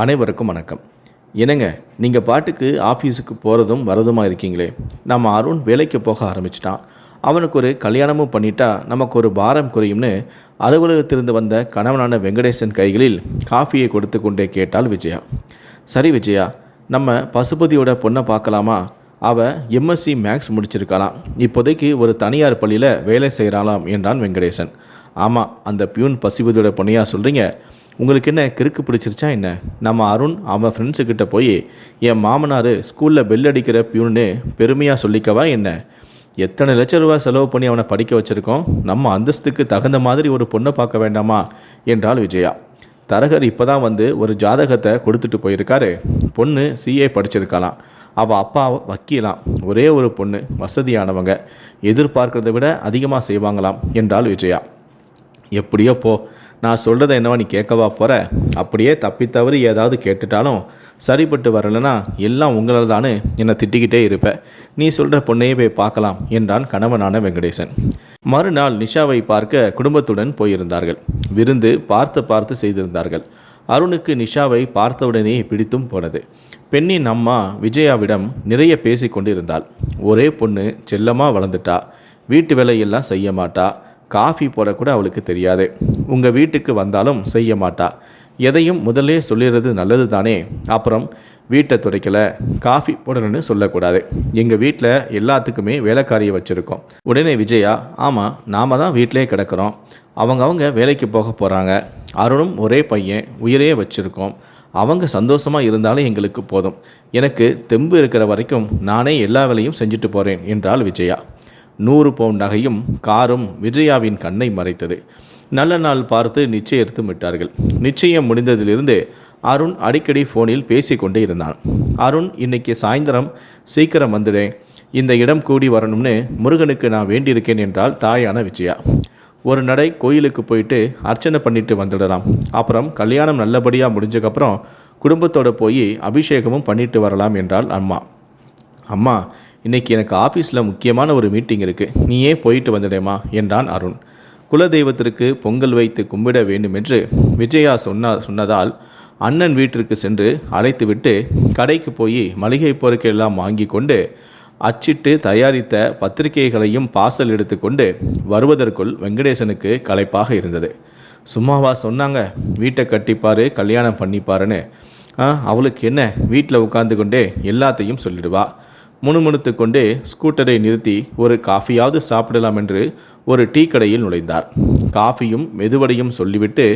அனைவருக்கும் வணக்கம். என்னங்க நீங்கள் பாட்டுக்கு ஆஃபீஸுக்கு போகிறதும் வரதுமாக இருக்கீங்களே? நம்ம அருண் வேலைக்கு போக ஆரம்பிச்சிட்டான். அவனுக்கு ஒரு கல்யாணமும் பண்ணிட்டா நமக்கு ஒரு பாரம் குறையும்னு அலுவலகத்திலிருந்து வந்த கணவனான வெங்கடேசன் கைகளில் காஃபியை கொடுத்து கொண்டே கேட்டாள் விஜயா. சரி விஜயா நம்ம பசுபதியோட பொண்ணை பார்க்கலாமா? அவ எம்எஸ்சி மேக்ஸ் முடிச்சிருக்கலாம் இப்போதைக்கு ஒரு தனியார் பள்ளியில் வேலை செய்கிறாளாம் என்றான் வெங்கடேசன். ஆமாம் அந்த பியூன் பசுபதியோட பொண்ணையா சொல்கிறீங்க உங்களுக்கு என்ன கிறுக்கு பிடிச்சிருச்சா என்ன? நம்ம அருண் அவன் ஃப்ரெண்ட்ஸுக்கிட்ட போய் என் மாமனார் ஸ்கூலில் பெல் அடிக்கிற பியூன்னு பெருமையாக சொல்லிக்கவா என்ன? எத்தனை லட்ச ரூபா செலவு பண்ணி அவனை படிக்க வச்சுருக்கோம்? நம்ம அந்தஸ்துக்கு தகுந்த மாதிரி ஒரு பொண்ணை பார்க்க வேண்டாமா? என்றாள் விஜயா. தரகர் இப்போ தான் வந்து ஒரு ஜாதகத்தை கொடுத்துட்டு போயிருக்காரு. பொண்ணு சிஏ படிச்சிருக்கலாம். அவள் அப்பா வக்கீலாம். ஒரே ஒரு பொண்ணு வசதியானவங்க. எதிர்பார்க்கிறதை விட அதிகமாக செய்வாங்களாம் என்றாள் விஜயா. எப்படியோ போ நான் சொல்கிறத என்னவா நீ கேட்கவா போகிற அப்படியே தப்பி தவறி ஏதாவது கேட்டுட்டாலும் சரிப்பட்டு வரலைன்னா எல்லாம் உங்களால் தானே என்னை திட்டிக்கிட்டே இருப்பேன் நீ சொல்கிற பொண்ணையே போய் பார்க்கலாம் என்றான் கணவனான வெங்கடேசன். மறுநாள் நிஷாவை பார்க்க குடும்பத்துடன் போயிருந்தார்கள். விருந்து பார்த்து பார்த்து செய்திருந்தார்கள். அருணுக்கு நிஷாவை பார்த்தவுடனே பிடித்தும் போனது. பெண்ணின் அம்மா விஜயாவிடம் நிறைய பேசி கொண்டிருந்தாள் ஒரே பொண்ணு செல்லமாக வளர்ந்துட்டா. வீட்டு வேலையெல்லாம் செய்ய மாட்டா. காஃபி போடக்கூட அவளுக்கு தெரியாது. உங்கள் வீட்டுக்கு வந்தாலும் செய்ய மாட்டா. எதையும் முதல்லே சொல்லிடுறது நல்லது தானே அப்புறம் வீட்டை துடைக்கலை காஃபி போடணும்னு சொல்லக்கூடாது. எங்கள் வீட்டில் எல்லாத்துக்குமே வேலைக்காரியை வச்சுருக்கோம். உடனே விஜயா ஆமாம் நாம தான் வீட்டிலே கிடக்கிறோம். அவங்க அவங்க வேலைக்கு போக போகிறாங்க அருணும் ஒரே பையன் உயிரே வச்சுருக்கோம். அவங்க சந்தோஷமாக இருந்தாலும் எங்களுக்கு போதும். எனக்கு தெம்பு இருக்கிற வரைக்கும் நானே எல்லா வேலையும் செஞ்சுட்டு போகிறேன் என்றாள் விஜயா. நூறு பவுண்ட் நகையும் காரும் விஜயாவின் கண்ணை மறைத்தது. நல்ல நாள் பார்த்து நிச்சயத்தும் விட்டார்கள். நிச்சயம் முடிந்ததிலிருந்து அருண் அடிக்கடி ஃபோனில் பேசிக்கொண்டே இருந்தான். அருண் இன்னைக்கு சாயந்தரம் சீக்கிரம் வந்துடேன் இந்த இடம் கூடி வரணும்னு முருகனுக்கு நான் வேண்டியிருக்கேன் என்றால் தாயான விஜயா. ஒரு நடை கோயிலுக்கு போயிட்டு அர்ச்சனை பண்ணிட்டு வந்துடலாம். அப்புறம் கல்யாணம் நல்லபடியாக முடிஞ்சக்கப்புறம் குடும்பத்தோடு போய் அபிஷேகமும் பண்ணிட்டு வரலாம் என்றாள் அம்மா. அம்மா இன்னைக்கு எனக்கு ஆஃபீஸில் முக்கியமான ஒரு மீட்டிங் இருக்குது நீயே போயிட்டு வந்துடேமா என்றான் அருண். குலதெய்வத்திற்கு பொங்கல் வைத்து கும்பிட வேண்டும் என்று விஜயா சொன்னா சொன்னதால் அண்ணன் வீட்டிற்கு சென்று அழைத்துவிட்டு கடைக்கு போய் மளிகை பொருட்களெல்லாம் வாங்கி கொண்டு அச்சிட்டு தயாரித்த பத்திரிகைகளையும் பார்சல் எடுத்துக்கொண்டு வருவதற்குள் வெங்கடேசனுக்கு களைப்பாக இருந்தது. சும்மாவா சொன்னாங்க வீட்டை கட்டிப்பாரு கல்யாணம் பண்ணிப்பாருன்னு. அவளுக்கு என்ன வீட்டில் உட்காந்து கொண்டே எல்லாத்தையும் சொல்லிடுவா. முணுமுணுத்து கொண்டே ஸ்கூட்டரை நிறுத்தி ஒரு காஃபியாவது சாப்பிடலாம் என்று ஒரு டீ கடையில் நுழைந்தார். காஃபியும் மெதுவடையும் சொல்லிவிட்டு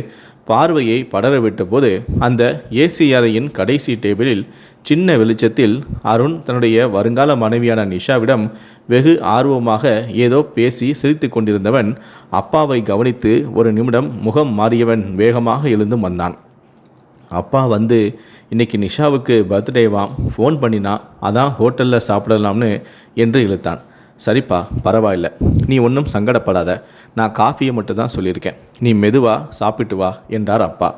பார்வையை படர விட்டபோது அந்த ஏசி அறையின் கடைசி டேபிளில் சின்ன வெளிச்சத்தில் அருண் தன்னுடைய வருங்கால மனைவியான நிஷாவிடம் வெகு ஆர்வமாக ஏதோ பேசி சிரித்து கொண்டிருந்தவன் அப்பாவை கவனித்து ஒரு நிமிடம் முகம் மாறியவன் வேகமாக எழுந்தும் வந்தான். அப்பா வந்து இன்றைக்கி நிஷாவுக்கு பர்த்டேவாம் ஃபோன் பண்ணினா அதான் ஹோட்டலில் சாப்பிடலாம்னு என்று இழுத்தான். சரிப்பா பரவாயில்ல. நீ ஒன்றும் சங்கடப்படாத. நான் காஃபியை மட்டும் தான் சொல்லியிருக்கேன். நீ மெதுவா சாப்பிட்டு வா என்றார் அப்பா.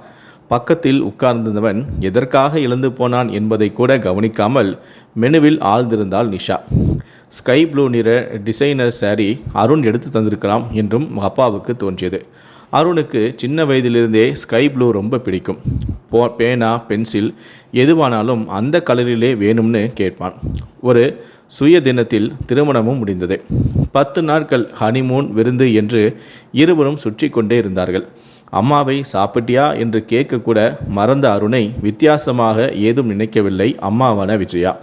பக்கத்தில் உட்கார்ந்திருந்தவன் எதற்காக இழந்து போனான் என்பதை கூட கவனிக்காமல் மெனுவில் ஆழ்ந்திருந்தாள் நிஷா. ஸ்கை ப்ளூ நிற டிசைனர் saree அருண் எடுத்து தந்திருக்கலாம் என்றும் அப்பாவுக்கு தோன்றியது. அருணுக்கு சின்ன வயதிலிருந்தே ஸ்கை ப்ளூ ரொம்ப பிடிக்கும். போ பேனா பென்சில் எதுவானாலும் அந்த கலரிலே வேணும்னு கேட்பான். ஒரு சுய தினத்தில் திருமணமும் முடிந்தது. பத்து நாட்கள் ஹனிமூன் விருந்து என்று இருவரும் சுற்றி கொண்டே இருந்தார்கள். அம்மாவை சாப்பிட்டியா என்று கேட்கக்கூட மறந்த அருணை வித்தியாசமாக ஏதும் நினைக்கவில்லை அம்மாவான விஜயா.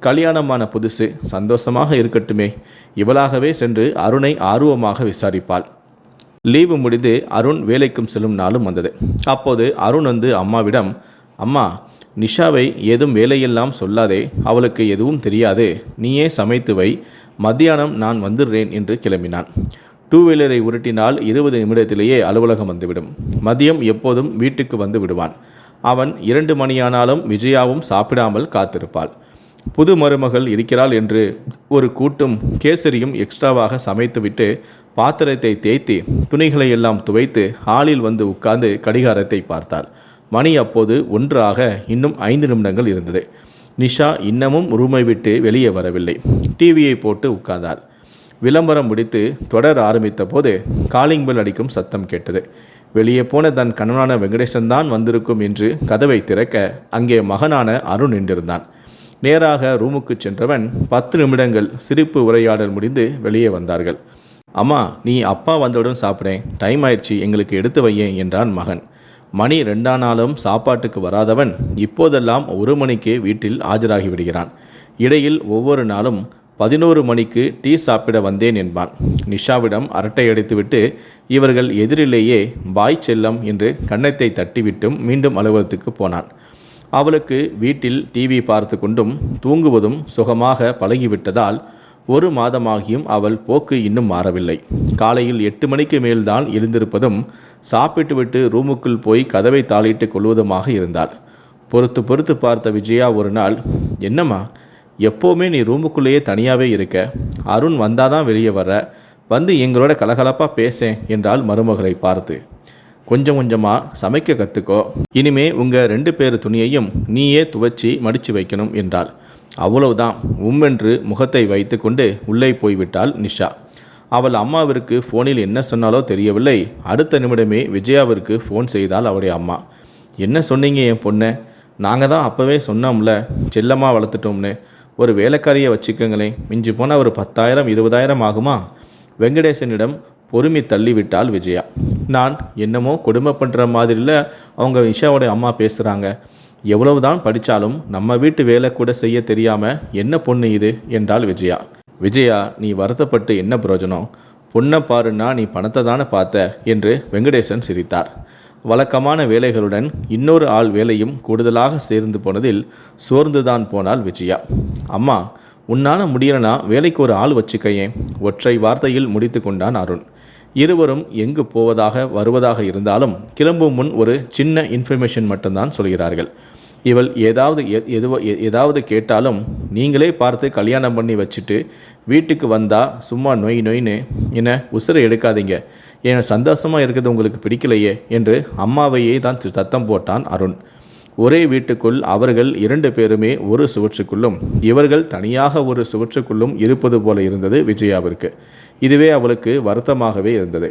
கல்யாணமான புதுசு சந்தோஷமாக இருக்கட்டுமே. இவளாகவே சென்று அருணை ஆர்வமாக விசாரிப்பாள். லீவு முடிந்து அருண் வேலைக்கும் செல்லும் நாளும் வந்தது. அப்போது அருண் வந்து அம்மாவிடம் அம்மா நிஷாவை ஏதும் வேலையெல்லாம் சொல்லாதே அவளுக்கு எதுவும் தெரியாது. நீயே சமைத்து வை. மத்தியானம் நான் வந்துடுறேன் என்று கிளம்பினான். டூ வீலரை உருட்டினால் இருபது நிமிடத்திலேயே அலுவலகம் வந்துவிடும். மதியம் எப்போதும் வீட்டுக்கு வந்து விடுவான். அவன் இரண்டு மணியானாலும் விஜயாவும் சாப்பிடாமல் காத்திருப்பாள். புது மருமகள் இருக்கிறாள் என்று ஒரு கூட்டும் கேசரியும் எக்ஸ்ட்ராவாக சமைத்துவிட்டு பாத்திரத்தை தேய்த்து துணிகளை எல்லாம் துவைத்து ஹாலில் வந்து உட்கார்ந்து கடிகாரத்தை பார்த்தாள். மணி அப்போது ஒன்றாக இன்னும் ஐந்து நிமிடங்கள் இருந்தது. நிஷா இன்னமும் ரூமை விட்டு வெளியே வரவில்லை. டிவியை போட்டு உட்கார்ந்தாள். விளம்பரம் முடித்து தொடர ஆரம்பித்த போது காலிங் பெல் அடிக்கும் சத்தம் கேட்டது. வெளியே போன தன் கணவனான வெங்கடேசன் தான் வந்திருக்கும் என்று கதவை திறக்க அங்கே மகனான அருண் நின்றிருந்தான். நேராக ரூமுக்கு சென்றவன் பத்து நிமிடங்கள் சிரிப்பு உரையாடல் முடிந்து வெளியே வந்தார்கள். அம்மா நீ அப்பா வந்தவுடன் சாப்பிடேன் டைம் ஆயிடுச்சு எங்களுக்கு எடுத்து வையேன் என்றான் மகன். மணி ரெண்டானாலும் சாப்பாட்டுக்கு வராதவன் இப்போதெல்லாம் ஒரு மணிக்கே வீட்டில் ஆஜராகி விடுகிறான். இடையில் ஒவ்வொரு நாளும் பதினோரு மணிக்கு டீ சாப்பிட வந்தேன் என்பான். நிஷாவிடம் அரட்டை அடித்துவிட்டு இவர்கள் எதிரிலேயே பாய் செல்லம் என்று கன்னத்தை தட்டிவிட்டும் மீண்டும் அலுவலகத்துக்கு போனான். அவளுக்கு வீட்டில் டிவி பார்த்து கொண்டும் தூங்குவதும் சுகமாக பழகிவிட்டதால் ஒரு மாதமாகியும் அவள் போக்கு இன்னும் மாறவில்லை. காலையில் எட்டு மணிக்கு மேல்தான் எழுந்திருப்பதும் சாப்பிட்டுவிட்டு ரூமுக்குள் போய் கதவை தாளிட்டு கொள்வதுமாக இருந்தாள். பொறுத்து பொறுத்து பார்த்த விஜயா ஒரு நாள் என்னம்மா எப்போவுமே நீ ரூமுக்குள்ளேயே தனியாகவே இருக்க? அருண் வந்தாதான் வெளியே வர வந்து எங்களோட கலகலப்பாக பேசேன் என்றால் மருமகளை பார்த்து. கொஞ்சம் கொஞ்சமாக சமைக்க கற்றுக்கோ இனிமே உங்கள் ரெண்டு பேர் துணியையும் நீயே துவச்சி மடித்து வைக்கணும் என்றாள். அவ்வளவுதான். உம்மென்று முகத்தை வைத்துக்கொண்டு உள்ளே போய்விட்டாள் நிஷா. அவள் அம்மாவிற்கு ஃபோனில் என்ன சொன்னாலோ தெரியவில்லை. அடுத்த நிமிடமே விஜயாவிற்கு ஃபோன் செய்தால் அவருடைய அம்மா. என்ன சொன்னீங்க என் பொண்ணை? நாங்கள் தான் அப்போவே சொன்னோம்ல செல்லமாக வளர்த்துட்டோம்னு. ஒரு வேலைக்காரியை வச்சுக்கோங்களேன். மிஞ்சி போனால் ஒரு பத்தாயிரம் இருபதாயிரம் ஆகுமா? வெங்கடேசனிடம் பொறுமை தள்ளிவிட்டாள் விஜயா. நான் என்னமோ கொடுமை பண்ணுற மாதிரில அவங்க விஷாவோடைய அம்மா பேசுகிறாங்க எவ்வளவுதான் படித்தாலும் நம்ம வீட்டு வேலை கூட செய்ய தெரியாமல் என்ன பொண்ணு இது என்றாள் விஜயா. விஜயா நீ வருத்தப்பட்டு என்ன பிரயோஜனம்? பொண்ணை பாருன்னா நீ பணத்தை தானே பார்த்த? என்று வெங்கடேசன் சிரித்தார். வழக்கமான வேலைகளுடன் இன்னொரு ஆள் வேலையும் கூடுதலாக சேர்ந்து போனதில் சோர்ந்துதான் போனாள் விஜயா. அம்மா உன்னால் முடியலனா வேலைக்கு ஒரு ஆள் வச்சுக்கையேன் ஒற்றை வார்த்தையில் முடித்து கொண்டான் அருண். இருவரும் எங்கு போவதாக வருவதாக இருந்தாலும் கிளம்பும் முன் ஒரு சின்ன இன்ஃபர்மேஷன் மட்டும்தான் சொல்கிறார்கள். இவள் ஏதாவது எதுவோ ஏதாவது கேட்டாலும் நீங்களே பார்த்து கல்யாணம் பண்ணி வச்சுட்டு வீட்டுக்கு வந்தால் சும்மா நொய் நொய்னு என்ன உசுரை எடுக்காதீங்க. என் சந்தோஷமாக இருக்கிறது உங்களுக்கு பிடிக்கலையே என்று அம்மாவையே தான் சத்தம் போட்டான் அருண். ஒரே வீட்டுக்குள் அவர்கள் இரண்டு பேருமே ஒரு சுவற்றுக்குள்ளும் இவர்கள் தனியாக ஒரு சுவற்றுக்குள்ளும் இருப்பது போல இருந்தது விஜயாவிற்கு. இதுவே அவளுக்கு வருத்தமாகவே இருந்தது.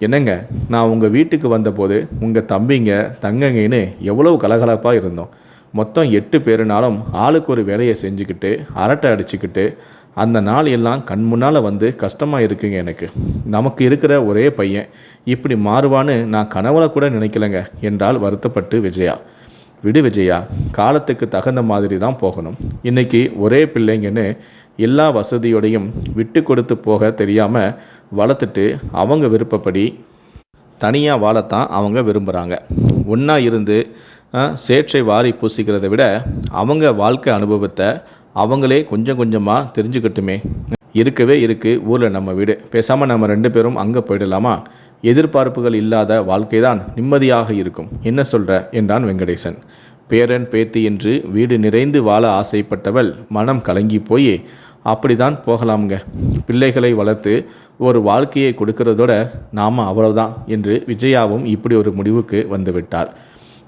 என்னங்க நான் உங்கள் வீட்டுக்கு வந்தபோது உங்கள் தம்பிங்க தங்கங்கன்னு எவ்வளவு கலகலப்பாக இருந்தோம். மொத்தம் எட்டு பேருனாலும் ஆளுக்கு ஒரு வேலையை செஞ்சுக்கிட்டு அரட்டை அடிச்சுக்கிட்டு அந்த நாள் எல்லாம் கண் முன்னால் வந்து கஷ்டமாக இருக்குங்க எனக்கு. நமக்கு இருக்கிற ஒரே பையன். இப்படி மாறுவான்னு நான் கனவுல கூட நினைக்கலங்க என்றால் வருத்தப்பட்டு விஜயா. விடு விஜயா காலத்துக்கு தகுந்த மாதிரி தான் போகணும். இன்றைக்கி ஒரே பிள்ளைங்கன்னு எல்லா வசதியோடையும் விட்டு கொடுத்து போக தெரியாமல் வளர்த்துட்டு அவங்க விருப்பப்படி தனியாக வாழத்தான் அவங்க விரும்புகிறாங்க ஒன்றா இருந்து சேற்றை வாரி பூசிக்கிறத விட அவங்க வாழ்க்கை அனுபவத்தை அவங்களே கொஞ்சம் கொஞ்சமாக தெரிஞ்சுக்கட்டுமே. இருக்கவே இருக்குது ஊரில் நம்ம வீடு. பேசாமல் நம்ம ரெண்டு பேரும் அங்கே போயிடலாமா? எதிர்பார்ப்புகள் இல்லாத வாழ்க்கை தான் நிம்மதியாக இருக்கும். என்ன சொல்கிற என்றான் வெங்கடேசன். பேரன் பேத்தி என்று வீடு நிறைந்து வாழ ஆசைப்பட்டவள் மனம் கலங்கி போய் அப்படிதான் போகலாமுங்க. பிள்ளைகளை வளர்த்து ஒரு வாழ்க்கையை கொடுக்கறதோட நாம் அவ்வளவுதான் என்று விஜயாவும் இப்படி ஒரு முடிவுக்கு வந்துவிட்டாள்